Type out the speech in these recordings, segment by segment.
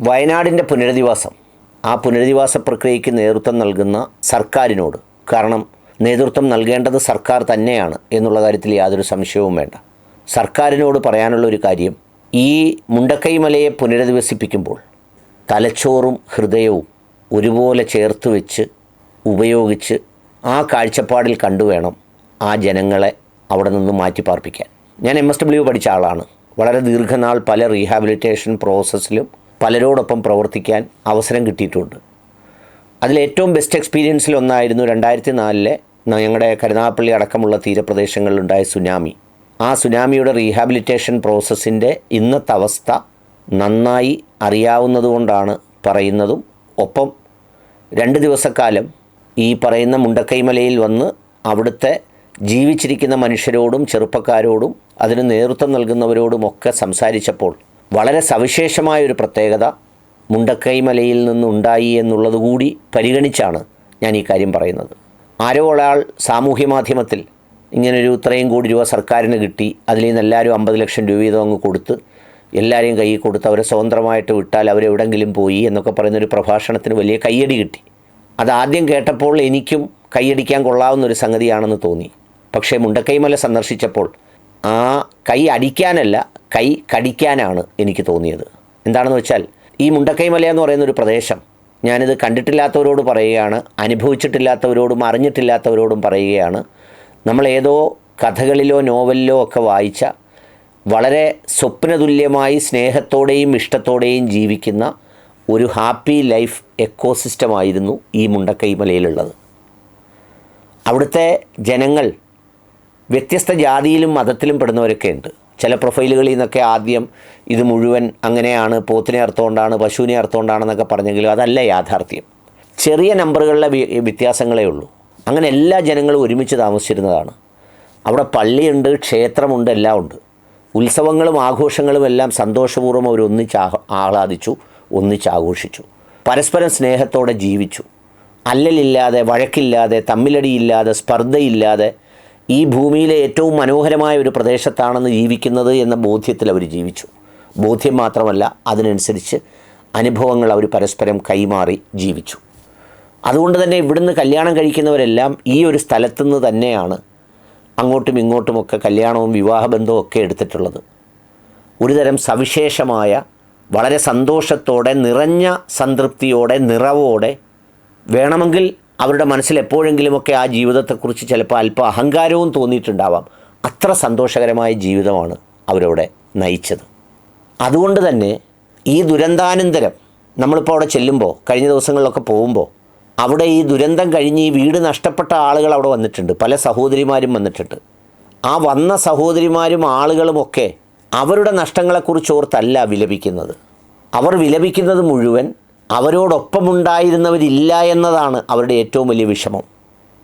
വയനാടിന്റെ പുനരധിവാസം. ആ പുനരധിവാസ പ്രക്രിയയ്ക്ക് നേതൃത്വം നൽകുന്ന സർക്കാരിനോട് കാരണം നേതൃത്വം നൽകേണ്ടത് സർക്കാർ തന്നെയാണ് എന്നുള്ള കാര്യത്തിൽ യാതൊരു സംശയവും വേണ്ട. സർക്കാരിനോട് പറയാനുള്ള ഒരു കാര്യം ഈ മുണ്ടക്കൈമലയെ പുനരധിവസിപ്പിക്കുമ്പോൾ തലച്ചോറും ഹൃദയവും ഒരുപോലെ ചേർത്ത് വെച്ച് ഉപയോഗിച്ച് ആ കാഴ്ചപ്പാടിൽ കണ്ടുവേണം ആ ജനങ്ങളെ അവിടെ നിന്ന് മാറ്റി പാർപ്പിക്കാൻ. ഞാൻ എം എസ് ഡബ്ല്യു പഠിച്ച ആളാണ്. വളരെ ദീർഘനാൾ പല റീഹാബിലിറ്റേഷൻ പ്രോസസ്സിലും പലരോടൊപ്പം പ്രവർത്തിക്കാൻ അവസരം കിട്ടിയിട്ടുണ്ട്. അതിലേറ്റവും ബെസ്റ്റ് എക്സ്പീരിയൻസിൽ ഒന്നായിരുന്നു രണ്ടായിരത്തി നാലിലെ ഞങ്ങളുടെ കരുനാഗപ്പള്ളി അടക്കമുള്ള തീരപ്രദേശങ്ങളിലുണ്ടായ സുനാമി. ആ സുനാമിയുടെ റീഹാബിലിറ്റേഷൻ പ്രോസസ്സിന്റെ ഇന്നത്തെ അവസ്ഥ നന്നായി അറിയാവുന്നതുകൊണ്ടാണ് പറയുന്നതും. ഒപ്പം രണ്ട് ദിവസക്കാലം ഈ പറയുന്ന മുണ്ടക്കൈമലയിൽ വന്ന് അവിടുത്തെ ജീവിച്ചിരിക്കുന്ന മനുഷ്യരോടും ചെറുപ്പക്കാരോടും അതിന് നേതൃത്വം നൽകുന്നവരോടുമൊക്കെ സംസാരിച്ചപ്പോൾ വളരെ സവിശേഷമായ ഒരു പ്രത്യേകത മുണ്ടക്കൈമലയിൽ നിന്നുണ്ടായി എന്നുള്ളത് കൂടി പരിഗണിച്ചാണ് ഞാൻ ഈ കാര്യം പറയുന്നത്. ആരോ ഒരാൾ സാമൂഹ്യ മാധ്യമത്തിൽ ഇങ്ങനൊരു ഇത്രയും കോടി രൂപ സർക്കാരിന് കിട്ടി അതിൽ നിന്ന് എല്ലാവരും അമ്പത് ലക്ഷം രൂപ വീതം അങ്ങ് കൊടുത്ത് എല്ലാവരെയും കൈ കൊടുത്ത് അവരെ സ്വതന്ത്രമായിട്ട് വിട്ടാൽ അവരെവിടെങ്കിലും പോയി എന്നൊക്കെ പറയുന്നൊരു പ്രഭാഷണത്തിന് വലിയ കയ്യടി കിട്ടി. അതാദ്യം കേട്ടപ്പോൾ എനിക്കും കൈയടിക്കാൻ കൊള്ളാവുന്ന ഒരു സംഗതിയാണെന്ന് തോന്നി. പക്ഷേ മുണ്ടക്കൈമല സന്ദർശിച്ചപ്പോൾ ആ കൈ അടിക്കാനല്ല കൈ കടിക്കാനാണ് എനിക്ക് തോന്നിയത്. എന്താണെന്ന് വെച്ചാൽ ഈ മുണ്ടക്കൈമല എന്ന് പറയുന്ന ഒരു പ്രദേശം ഞാനിത് കണ്ടിട്ടില്ലാത്തവരോട് പറയുകയാണ് അനുഭവിച്ചിട്ടില്ലാത്തവരോടും അറിഞ്ഞിട്ടില്ലാത്തവരോടും പറയുകയാണ്. നമ്മൾ ഏതോ കഥകളിലോ നോവലിലോ ഒക്കെ വായിച്ച വളരെ സ്വപ്നതുല്യമായി സ്നേഹത്തോടെയും ഇഷ്ടത്തോടെയും ജീവിക്കുന്ന ഒരു ഹാപ്പി ലൈഫ് എക്കോസിസ്റ്റമായിരുന്നു ഈ മുണ്ടക്കൈമലയിലുള്ളത് അവിടുത്തെ ജനങ്ങൾ വ്യത്യസ്ത ജാതിയിലും മതത്തിലും പെടുന്നവരൊക്കെ ഉണ്ട്. ചില പ്രൊഫൈലുകളിൽ നിന്നൊക്കെ ആദ്യം ഇത് മുഴുവൻ അങ്ങനെയാണ് പോത്തിനെ അർത്ഥമുകൊണ്ടാണ് പശുവിനെ അർത്ഥമുകൊണ്ടാണെന്നൊക്കെ പറഞ്ഞെങ്കിലും അതല്ല യാഥാർത്ഥ്യം. ചെറിയ നമ്പറുകളിലെ വ്യത്യാസങ്ങളേ ഉള്ളൂ. അങ്ങനെ എല്ലാ ജനങ്ങളും ഒരുമിച്ച് താമസിച്ചിരുന്നതാണ്. അവിടെ പള്ളിയുണ്ട് ക്ഷേത്രമുണ്ട് എല്ലാം ഉണ്ട്. ഉത്സവങ്ങളും ആഘോഷങ്ങളും എല്ലാം സന്തോഷപൂർവം അവർ ഒന്നിച്ച് ആഹ്ലാദിച്ചു ഒന്നിച്ച് ആഘോഷിച്ചു. പരസ്പരം സ്നേഹത്തോടെ ജീവിച്ചു. അല്ലലില്ലാതെ വഴക്കില്ലാതെ തമ്മിലടിയില്ലാതെ സ്പർദ്ധയില്ലാതെ ഈ ഭൂമിയിലെ ഏറ്റവും മനോഹരമായ ഒരു പ്രദേശത്താണെന്ന് ജീവിക്കുന്നത് എന്ന ബോധ്യത്തിൽ അവർ ജീവിച്ചു. ബോധ്യം മാത്രമല്ല അതിനനുസരിച്ച് അനുഭവങ്ങൾ അവർ പരസ്പരം കൈമാറി ജീവിച്ചു. അതുകൊണ്ട് തന്നെ ഇവിടുന്ന് കല്യാണം കഴിക്കുന്നവരെല്ലാം ഈ ഒരു സ്ഥലത്തുനിന്ന് തന്നെയാണ് അങ്ങോട്ടും ഇങ്ങോട്ടുമൊക്കെ കല്യാണവും വിവാഹബന്ധവും ഒക്കെ എടുത്തിട്ടുള്ളത്. ഒരുതരം സവിശേഷമായ വളരെ സന്തോഷത്തോടെ നിറഞ്ഞ സംതൃപ്തിയോടെ നിറവോടെ വേണമെങ്കിൽ അവരുടെ മനസ്സിൽ എപ്പോഴെങ്കിലുമൊക്കെ ആ ജീവിതത്തെക്കുറിച്ച് ചിലപ്പോൾ അല്പം അഹങ്കാരവും തോന്നിയിട്ടുണ്ടാവാം. അത്ര സന്തോഷകരമായ ജീവിതമാണ് അവരവിടെ നയിച്ചത്. അതുകൊണ്ട് തന്നെ ഈ ദുരന്താനന്തരം നമ്മളിപ്പോൾ അവിടെ ചെല്ലുമ്പോൾ കഴിഞ്ഞ ദിവസങ്ങളിലൊക്കെ പോകുമ്പോൾ അവിടെ ഈ ദുരന്തം കഴിഞ്ഞ് ഈ വീട് നഷ്ടപ്പെട്ട ആളുകൾ അവിടെ വന്നിട്ടുണ്ട്. പല സഹോദരിമാരും വന്നിട്ടുണ്ട്. ആ വന്ന സഹോദരിമാരും ആളുകളുമൊക്കെ അവരുടെ നഷ്ടങ്ങളെക്കുറിച്ച് ഓർത്തല്ല വിലപിക്കുന്നത്. അവർ വിലപിക്കുന്നത് മുഴുവൻ അവരോടൊപ്പമുണ്ടായിരുന്നവരില്ല എന്നതാണ് അവരുടെ ഏറ്റവും വലിയ വിഷമം.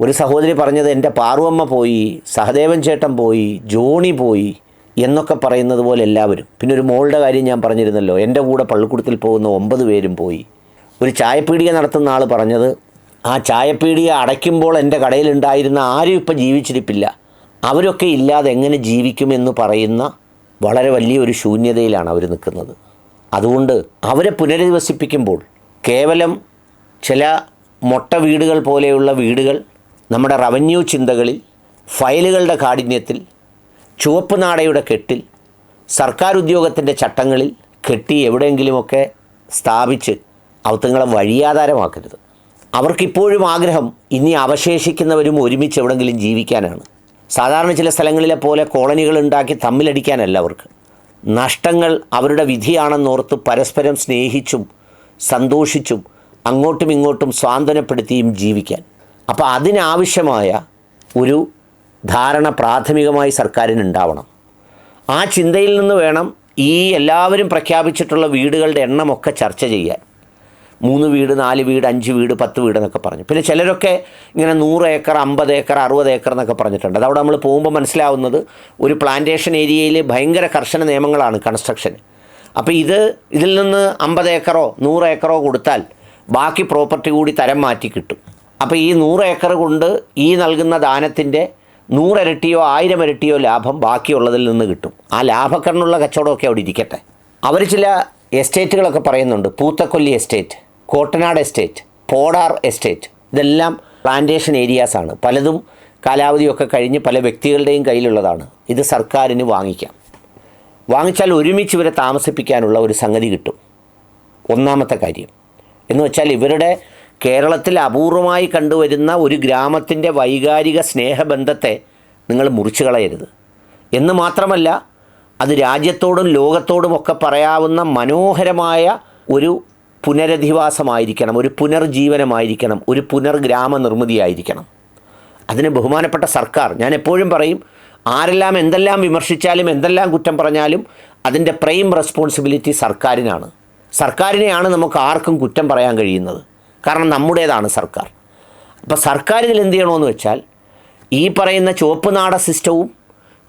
ഒരു സഹോദരി പറഞ്ഞത് എന്റെ പാർവമ്മ പോയി സഹദേവൻ ചേട്ടൻ പോയി ജോണി പോയി എന്നൊക്കെ പറയുന്നത് പോലെ എല്ലാവരും. പിന്നെ ഒരു മോളുടെ കാര്യം ഞാൻ പറഞ്ഞിരുന്നല്ലോ എന്റെ കൂടെ പള്ളിക്കൂടത്തിൽ പോകുന്ന ഒമ്പത് പേരും പോയി. ഒരു ചായപ്പീടിക നടത്തുന്ന ആൾ പറഞ്ഞത് ആ ചായപ്പീടിക അടയ്ക്കുമ്പോൾ എന്റെ കടയിലുണ്ടായിരുന്ന ആരും ഇപ്പോൾ ജീവിച്ചിരിപ്പില്ല. അവരൊക്കെ ഇല്ലാതെ എങ്ങനെ ജീവിക്കുമെന്ന് പറയുന്ന വളരെ വലിയൊരു ശൂന്യതയിലാണ് അവർ നിൽക്കുന്നത്. അതുകൊണ്ട് അവരെ പുനരധിവസിപ്പിക്കുമ്പോൾ കേവലം ചില മൊട്ട വീടുകൾ പോലെയുള്ള വീടുകൾ നമ്മുടെ റവന്യൂ ചിന്തകളിൽ ഫയലുകളുടെ കാഠിന്യത്തിൽ ചുവപ്പ് നാടയുടെ കെട്ടിൽ സർക്കാർ ഉദ്യോഗത്തിന്റെ ചട്ടങ്ങളിൽ കെട്ടി എവിടെയെങ്കിലുമൊക്കെ സ്ഥാപിച്ച് അവത്തങ്ങളെ വഴിയാധാരമാക്കരുത്. അവർക്കിപ്പോഴും ആഗ്രഹം ഇനി അവശേഷിക്കുന്നവരും ഒരുമിച്ച് എവിടെങ്കിലും ജീവിക്കാനാണ്. സാധാരണ ചില സ്ഥലങ്ങളിലെ പോലെ കോളനികൾ ഉണ്ടാക്കി തമ്മിലടിക്കാനല്ല അവർക്ക്. നഷ്ടങ്ങൾ അവരുടെ വിധിയാണെന്നോർത്ത് പരസ്പരം സ്നേഹിച്ചും സന്തോഷിച്ചും അങ്ങോട്ടും ഇങ്ങോട്ടും സ്വാന്തനപ്പെടുത്തിയും ജീവിക്കാൻ. അപ്പോൾ അതിനാവശ്യമായ ഒരു ധാരണ പ്രാഥമികമായി സർക്കാരിന് ഉണ്ടാവണം ആ ചിന്തയിൽ നിന്ന് വേണം ഈ എല്ലാവരും പ്രഖ്യാപിച്ചിട്ടുള്ള വീടുകളുടെ എണ്ണമൊക്കെ ചർച്ച ചെയ്യാൻ. മൂന്ന് വീട് നാല് വീട് അഞ്ച് വീട് പത്ത് വീട് എന്നൊക്കെ പറഞ്ഞു. പിന്നെ ചിലരൊക്കെ ഇങ്ങനെ നൂറ് ഏക്കർ അമ്പത് ഏക്കർ അറുപത് ഏക്കർ എന്നൊക്കെ പറഞ്ഞിട്ടുണ്ട്. അതവിടെ നമ്മൾ പോകുമ്പോൾ മനസ്സിലാവുന്നത് ഒരു പ്ലാന്റേഷൻ ഏരിയയിൽ ഭയങ്കര കർശന നിയമങ്ങളാണ് കൺസ്ട്രക്ഷൻ അപ്പോൾ ഇത് ഇതിൽ നിന്ന് അമ്പത് ഏക്കറോ നൂറ് ഏക്കറോ കൊടുത്താൽ ബാക്കി പ്രോപ്പർട്ടി കൂടി തരം മാറ്റി കിട്ടും. അപ്പോൾ ഈ നൂറ് ഏക്കർ കൊണ്ട് ഈ നൽകുന്ന ദാനത്തിന്റെ നൂറിരട്ടിയോ ആയിരം ഇരട്ടിയോ ലാഭം ബാക്കിയുള്ളതിൽ നിന്ന് കിട്ടും. ആ ലാഭക്കണ്ണുള്ള കച്ചവടമൊക്കെ അവിടെ ഇരിക്കട്ടെ. അവർ ചില എസ്റ്റേറ്റുകളൊക്കെ പറയുന്നുണ്ട്. Poothakkolli estate. Kottanad estate Podar estate ഇതെല്ലാം പ്ലാന്റേഷൻ ഏരിയാസാണ് പലതും കാലാവധിയൊക്കെ കഴിഞ്ഞ് പല വ്യക്തികളുടെയും കയ്യിലുള്ളതാണ്. ഇത് സർക്കാരിന് വാങ്ങിക്കാം. വാങ്ങിച്ചാൽ ഒരുമിച്ച് ഇവരെ താമസിപ്പിക്കാനുള്ള ഒരു സംഗതി കിട്ടും. ഒന്നാമത്തെ കാര്യം എന്ന് വെച്ചാൽ ഇവരുടെ കേരളത്തിൽ അപൂർവമായി കണ്ടുവരുന്ന ഒരു ഗ്രാമത്തിന്റെ വൈകാരിക സ്നേഹബന്ധത്തെ നിങ്ങൾ മുറിച്ചു കളയരുത്. എന്ന് മാത്രമല്ല അത് രാജ്യത്തോടും ലോകത്തോടും ഒക്കെ പറയാവുന്ന മനോഹരമായ ഒരു പുനരധിവാസമായിരിക്കണം ഒരു പുനർജീവനമായിരിക്കണം ഒരു പുനർഗ്രാമ നിർമ്മിതിയായിരിക്കണം അതിന് ബഹുമാനപ്പെട്ട സർക്കാർ ഞാൻ എപ്പോഴും പറയും ആരെല്ലാം എന്തെല്ലാം വിമർശിച്ചാലും എന്തെല്ലാം കുറ്റം പറഞ്ഞാലും അതിന്റെ പ്രൈം റെസ്പോൺസിബിലിറ്റി സർക്കാരിനാണ്. സർക്കാരിനെയാണ് നമുക്ക് ആർക്കും കുറ്റം പറയാൻ കഴിയുന്നത്. കാരണം നമ്മുടേതാണ് സർക്കാർ. അപ്പോൾ സർക്കാർ ഇതിൽ എന്ത് ചെയ്യണമെന്ന് വെച്ചാൽ ഈ പറയുന്ന ചുവപ്പ് നാട സിസ്റ്റവും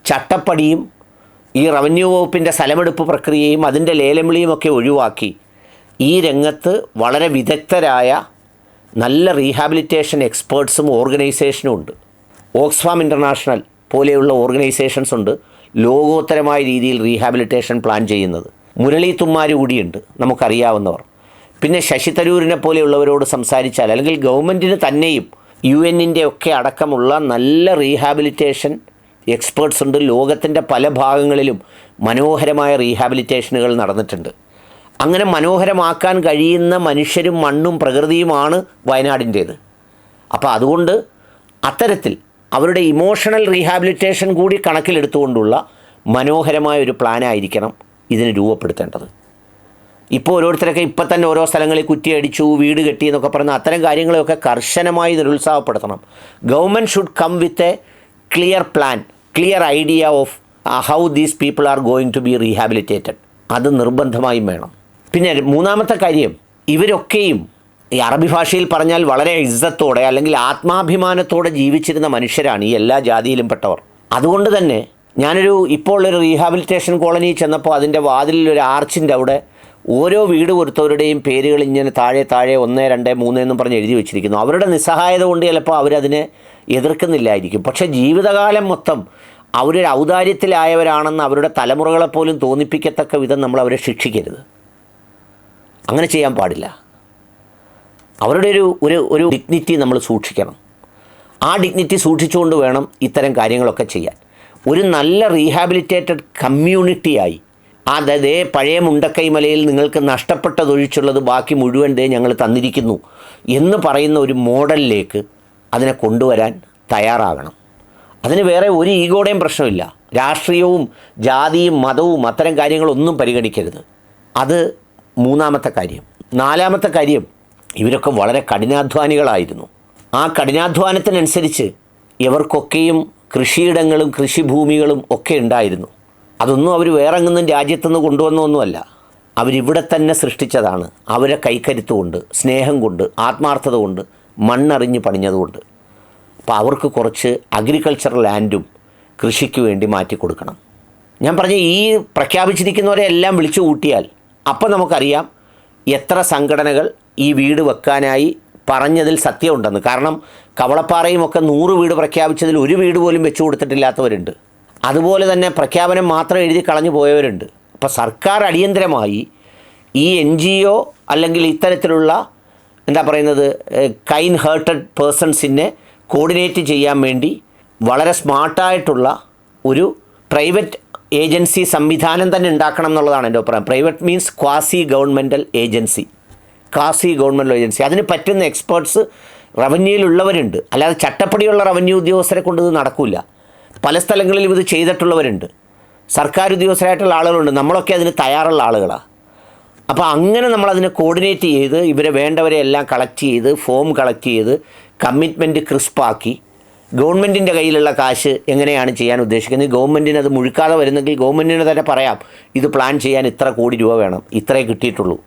ചട്ടപ്പടിയും ഈ റവന്യൂ വകുപ്പിന്റെ സ്ഥലമെടുപ്പ് പ്രക്രിയയും അതിന്റെ ലേലംവിളിയും ഒക്കെ ഒഴിവാക്കി ഈ രംഗത്ത് വളരെ വിദഗ്ധരായ നല്ല റീഹാബിലിറ്റേഷൻ എക്സ്പേർട്സും ഓർഗനൈസേഷനും ഉണ്ട്. ഓക്സ്ഫാം ഇന്റർനാഷണൽ പോലെയുള്ള ഓർഗനൈസേഷൻസ് ഉണ്ട് ലോകോത്തരമായ രീതിയിൽ റീഹാബിലിറ്റേഷൻ പ്ലാൻ ചെയ്യുന്നത്. മുരളി തുമ്മാർ കൂടിയുണ്ട് നമുക്കറിയാവുന്നവർ. പിന്നെ ശശി തരൂരിനെ പോലെയുള്ളവരോട് സംസാരിച്ചാൽ അല്ലെങ്കിൽ ഗവൺമെന്റിന് തന്നെയും യു എന്നിന്റെ ഒക്കെ അടക്കമുള്ള നല്ല റീഹാബിലിറ്റേഷൻ എക്സ്പേർട്സ് ഉണ്ട്. ലോകത്തിന്റെ പല ഭാഗങ്ങളിലും മനോഹരമായ റീഹാബിലിറ്റേഷനുകൾ നടന്നിട്ടുണ്ട്. അങ്ങനെ മനോഹരമാക്കാൻ കഴിയുന്ന മനുഷ്യരും മണ്ണും പ്രകൃതിയുമാണ് വയനാടിന്റേത്. അപ്പോൾ അതുകൊണ്ട് അത്തരത്തിൽ അവരുടെ ഇമോഷണൽ റീഹാബിലിറ്റേഷൻ കൂടി കണക്കിലെടുത്തുകൊണ്ടുള്ള മനോഹരമായ ഒരു പ്ലാനായിരിക്കണം ഇതിന് രൂപപ്പെടുത്തേണ്ടത്. ഇപ്പോൾ ഓരോരുത്തരൊക്കെ ഇപ്പം തന്നെ ഓരോ സ്ഥലങ്ങളിൽ കുറ്റിയടിച്ചു വീട് കെട്ടി എന്നൊക്കെ പറയുന്ന അത്തരം കാര്യങ്ങളെയൊക്കെ കർശനമായി നിരുത്സാഹപ്പെടുത്തണം government should come with a clear plan clear idea of how these people are going to be rehabilitated അത് നിർബന്ധമായും വേണം. പിന്നെ മൂന്നാമത്തെ കാര്യം ഇവരൊക്കെയും ഈ അറബി ഭാഷയിൽ പറഞ്ഞാൽ വളരെ ഇജ്ജത്തോടെ അല്ലെങ്കിൽ ആത്മാഭിമാനത്തോടെ ജീവിച്ചിരുന്ന മനുഷ്യരാണ് ഈ എല്ലാ ജാതിയിലും പെട്ടവർ. അതുകൊണ്ട് തന്നെ ഞാനൊരു ഇപ്പോൾ ഒരു റീഹാബിലിറ്റേഷൻ കോളനിയിൽ ചെന്നപ്പോൾ അതിന്റെ വാതിലിൽ ഒരു ആർച്ചിന്റെ അവിടെ ഓരോ വീട് കൊടുത്തവരുടെയും പേരുകൾ ഇങ്ങനെ താഴെ താഴെ ഒന്ന് രണ്ട് മൂന്ന് എന്നും പറഞ്ഞ് എഴുതി വെച്ചിരിക്കുന്നു. അവരുടെ നിസ്സഹായത കൊണ്ട് ചിലപ്പോൾ അവരതിനെ എതിർക്കുന്നില്ലായിരിക്കും. പക്ഷേ ജീവിതകാലം മൊത്തം അവരൊരു ഔദാര്യത്തിലായവരാണെന്ന് അവരുടെ തലമുറകളെപ്പോലും തോന്നിപ്പിക്കത്തക്ക വിധം നമ്മൾ അവരെ ശിക്ഷിക്കരുത്. അങ്ങനെ ചെയ്യാൻ പാടില്ല. അവരുടെ ഒരു ഒരു ഒരു ഡിഗ്നിറ്റി നമ്മൾ സൂക്ഷിക്കണം. ആ ഡിഗ്നിറ്റി സൂക്ഷിച്ചുകൊണ്ട് വേണം ഇത്തരം കാര്യങ്ങളൊക്കെ ചെയ്യാൻ. ഒരു നല്ല റീഹാബിലിറ്റേറ്റഡ് കമ്മ്യൂണിറ്റിയായി ദേ പഴയ മുണ്ടക്കൈമലയിൽ നിങ്ങൾക്ക് നഷ്ടപ്പെട്ടതൊഴിച്ചുള്ളത് ബാക്കി മുഴുവൻ ദേ ഞങ്ങൾ തന്നിരിക്കുന്നു എന്ന് പറയുന്ന ഒരു മോഡലിലേക്ക് അതിനെ കൊണ്ടുവരാൻ തയ്യാറാകണം. അതിന് വേറെ ഒരു ഈഗോടെയും പ്രശ്നമില്ല. രാഷ്ട്രീയവും ജാതിയും മതവും അത്തരം കാര്യങ്ങളൊന്നും പരിഗണിക്കരുത്. അത് മൂന്നാമത്തെ കാര്യം. നാലാമത്തെ കാര്യം ഇവരൊക്കെ വളരെ കഠിനാധ്വാനികളായിരുന്നു. ആ കഠിനാധ്വാനത്തിനനുസരിച്ച് ഇവർക്കൊക്കെയും കൃഷിയിടങ്ങളും കൃഷിഭൂമികളും ഒക്കെ ഉണ്ടായിരുന്നു. അതൊന്നും അവർ വേറെ നിന്നും രാജ്യത്തുനിന്ന് കൊണ്ടുവന്നൊന്നുമല്ല. അവരിവിടെ തന്നെ സൃഷ്ടിച്ചതാണ്. അവരെ കൈക്കരുത്ത് കൊണ്ട് സ്നേഹം കൊണ്ട് ആത്മാർത്ഥത കൊണ്ട് മണ്ണറിഞ്ഞ് പണിഞ്ഞതുകൊണ്ട്. അപ്പോൾ അവർക്ക് കുറച്ച് അഗ്രികൾച്ചറൽ ലാൻഡും കൃഷിക്ക് വേണ്ടി മാറ്റി കൊടുക്കണം ഞാൻ പറഞ്ഞ ഈ പ്രഖ്യാപിച്ചിരിക്കുന്നവരെ എല്ലാം വിളിച്ചു കൂട്ടിയാൽ അപ്പം നമുക്കറിയാം എത്ര സംഘടനകൾ ഈ വീട് വെക്കാനായി പറഞ്ഞതിൽ സത്യമുണ്ടെന്ന്. കാരണം കവളപ്പാറയും ഒക്കെ നൂറ് വീട് പ്രഖ്യാപിച്ചതിൽ ഒരു വീട് പോലും വെച്ചു കൊടുത്തിട്ടില്ലാത്തവരുണ്ട്. അതുപോലെ തന്നെ പ്രഖ്യാപനം മാത്രം എഴുതി കളഞ്ഞു പോയവരുണ്ട്. അപ്പോൾ സർക്കാർ അടിയന്തരമായി ഈ എൻ ജി ഒ അല്ലെങ്കിൽ ഇത്തരത്തിലുള്ള എന്താ പറയുന്നത് കൈൻ ഹേർട്ടഡ് പേഴ്സൺസിനെ കോർഡിനേറ്റ് ചെയ്യാൻ വേണ്ടി വളരെ സ്മാർട്ടായിട്ടുള്ള ഒരു പ്രൈവറ്റ് ഏജൻസി സംവിധാനം തന്നെ ഉണ്ടാക്കണം എന്നുള്ളതാണ് എന്റെ അഭിപ്രായം. Private means quasi governmental agency quasi governmental agency അതിന് പറ്റുന്ന എക്സ്പേർട്സ് റവന്യൂയിലുള്ളവരുണ്ട്. അല്ലാതെ ചട്ടപ്പടിയുള്ള റവന്യൂ ഉദ്യോഗസ്ഥരെ കൊണ്ട് ഇത് നടക്കില്ല പല സ്ഥലങ്ങളിലും ഇത് ചെയ്തിട്ടുള്ളവരുണ്ട്. സർക്കാർ ഉദ്യോഗസ്ഥരായിട്ടുള്ള ആളുകളുണ്ട്. നമ്മളൊക്കെ അതിന് തയ്യാറുള്ള ആളുകളാണ് അപ്പോൾ അങ്ങനെ നമ്മളതിനെ കോർഡിനേറ്റ് ചെയ്ത് ഇവരെ വേണ്ടവരെ എല്ലാം കളക്ട് ചെയ്ത് ഫോം കളക്ട് ചെയ്ത് കമ്മിറ്റ്മെന്റ് ക്രിസ്പാക്കി ഗവൺമെന്റിന്റെ കയ്യിലുള്ള കാശ് എങ്ങനെയാണ് ചെയ്യാൻ ഉദ്ദേശിക്കുന്നത്? ഗവൺമെന്റിന് അത് മുഴുക്കാതെ വരുന്നെങ്കിൽ ഗവൺമെന്റിന് തന്നെ പറയാം ഇത് പ്ലാൻ ചെയ്യാൻ ഇത്ര കോടി രൂപ വേണം ഇത്രേ കിട്ടിയിട്ടുള്ളൂ.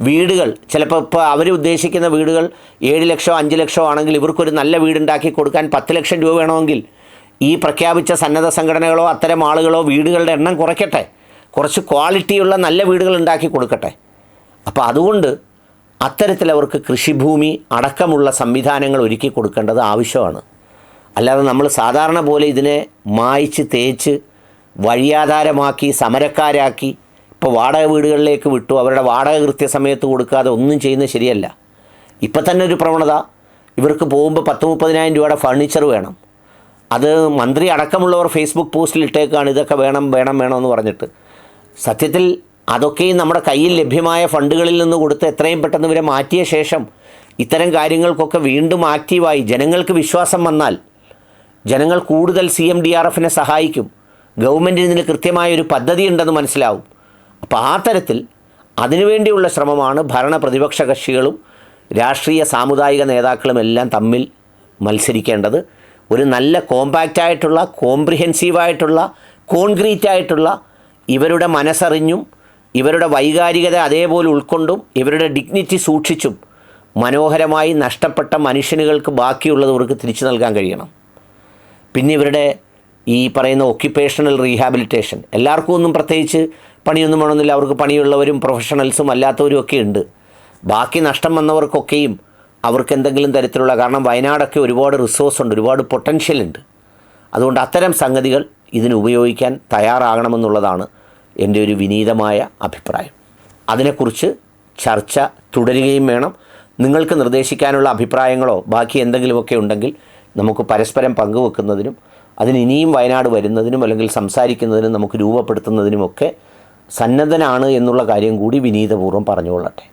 വീടുകൾ ചിലപ്പോൾ ഇപ്പോൾ അവർ ഉദ്ദേശിക്കുന്ന വീടുകൾ ഏഴ് ലക്ഷമോ അഞ്ച് ലക്ഷമോ ആണെങ്കിൽ ഇവർക്കൊരു നല്ല വീടുണ്ടാക്കി കൊടുക്കാൻ പത്ത് ലക്ഷം രൂപ വേണമെങ്കിൽ ഈ പ്രഖ്യാപിച്ച സന്നദ്ധ സംഘടനകളോ അത്തരം ആളുകളോ വീടുകളുടെ എണ്ണം കുറയ്ക്കട്ടെ. കുറച്ച് ക്വാളിറ്റിയുള്ള നല്ല വീടുകൾ ഉണ്ടാക്കി കൊടുക്കട്ടെ. അപ്പോൾ അതുകൊണ്ട് അത്തരത്തിൽ അവർക്ക് കൃഷിഭൂമി അടക്കമുള്ള സംവിധാനങ്ങൾ ഒരുക്കി കൊടുക്കേണ്ടത് ആവശ്യമാണ്. അല്ലാതെ നമ്മൾ സാധാരണ പോലെ ഇതിനെ മായ്ച്ച് തേച്ച് വഴിയാധാരമാക്കി സമരക്കാരാക്കി ഇപ്പോൾ വാടക വീടുകളിലേക്ക് വിട്ടു അവരുടെ വാടക കൃത്യസമയത്ത് കൊടുക്കാതെ ഒന്നും ചെയ്യുന്നത് ശരിയല്ല. ഇപ്പം തന്നെ ഒരു പ്രവണത ഇവർക്ക് പോകുമ്പോൾ പത്ത് മുപ്പതിനായിരം രൂപയുടെ ഫർണിച്ചർ വേണം. അത് മന്ത്രി അടക്കമുള്ളവർ ഫേസ്ബുക്ക് പോസ്റ്റിൽ ഇട്ടേക്കാണ് ഇതൊക്കെ വേണം വേണം വേണം എന്ന് പറഞ്ഞിട്ട്. സത്യത്തിൽ അതൊക്കെയും നമ്മുടെ കയ്യിൽ ലഭ്യമായ ഫണ്ടുകളിൽ നിന്ന് കൊടുത്ത് എത്രയും പെട്ടെന്ന് ഇവരെ മാറ്റിയ ശേഷം ഇത്തരം കാര്യങ്ങൾക്കൊക്കെ വീണ്ടും ആക്റ്റീവായി ജനങ്ങൾക്ക് വിശ്വാസം വന്നാൽ ജനങ്ങൾ കൂടുതൽ സി എം ഡി ആർ എഫിനെ സഹായിക്കും. ഗവൺമെന്റിന് ഇതിന് കൃത്യമായൊരു പദ്ധതി ഉണ്ടെന്ന് മനസ്സിലാവും. അപ്പോൾ ആ തരത്തിൽ അതിനുവേണ്ടിയുള്ള ശ്രമമാണ് ഭരണ പ്രതിപക്ഷ കക്ഷികളും രാഷ്ട്രീയ സാമുദായിക നേതാക്കളും എല്ലാം തമ്മിൽ മത്സരിക്കേണ്ടത്. ഒരു നല്ല കോമ്പാക്റ്റായിട്ടുള്ള കോംപ്രിഹെൻസീവായിട്ടുള്ള കോൺക്രീറ്റ് ആയിട്ടുള്ള ഇവരുടെ മനസ്സറിഞ്ഞും ഇവരുടെ വൈകാരികത അതേപോലെ ഉൾക്കൊണ്ടും ഇവരുടെ ഡിഗ്നിറ്റി സൂക്ഷിച്ചും മനോഹരമായി നഷ്ടപ്പെട്ട മനുഷ്യനുകൾക്ക് ബാക്കിയുള്ളത് ഇവർക്ക് തിരിച്ചു നൽകാൻ കഴിയണം. പിന്നെ ഇവരുടെ ഈ പറയുന്ന ഒക്യുപ്പേഷണൽ റീഹാബിലിറ്റേഷൻ എല്ലാവർക്കും ഒന്നും പ്രത്യേകിച്ച് പണിയൊന്നും വേണമെന്നില്ല. അവർക്ക് പണിയുള്ളവരും പ്രൊഫഷണൽസും അല്ലാത്തവരും ഒക്കെ ഉണ്ട്. ബാക്കി നഷ്ടം വന്നവർക്കൊക്കെയും അവർക്ക് എന്തെങ്കിലും തരത്തിലുള്ള കാരണം വയനാടൊക്കെ ഒരുപാട് റിസോഴ്സ് ഉണ്ട് ഒരുപാട് പൊട്ടൻഷ്യൽ ഉണ്ട്. അതുകൊണ്ട് അത്തരം സംഗതികൾ ഇതിന് ഉപയോഗിക്കാൻ തയ്യാറാകണമെന്നുള്ളതാണ് എന്റെ ഒരു വിനീതമായ അഭിപ്രായം. അതിനെക്കുറിച്ച് ചർച്ച തുടരുകയും വേണം. നിങ്ങൾക്ക് നിർദ്ദേശിക്കാനുള്ള അഭിപ്രായങ്ങളോ ബാക്കി എന്തെങ്കിലുമൊക്കെ ഉണ്ടെങ്കിൽ നമുക്ക് പരസ്പരം പങ്കുവെക്കുന്നതിനും അതിന് ഇനിയും വയനാട് വരുന്നതിനും അല്ലെങ്കിൽ സംസാരിക്കുന്നതിനും നമുക്ക് രൂപപ്പെടുത്തുന്നതിനുമൊക്കെ സന്നദ്ധനാണ് എന്നുള്ള കാര്യം കൂടി വിനീതപൂർവം പറഞ്ഞുകൊള്ളട്ടെ.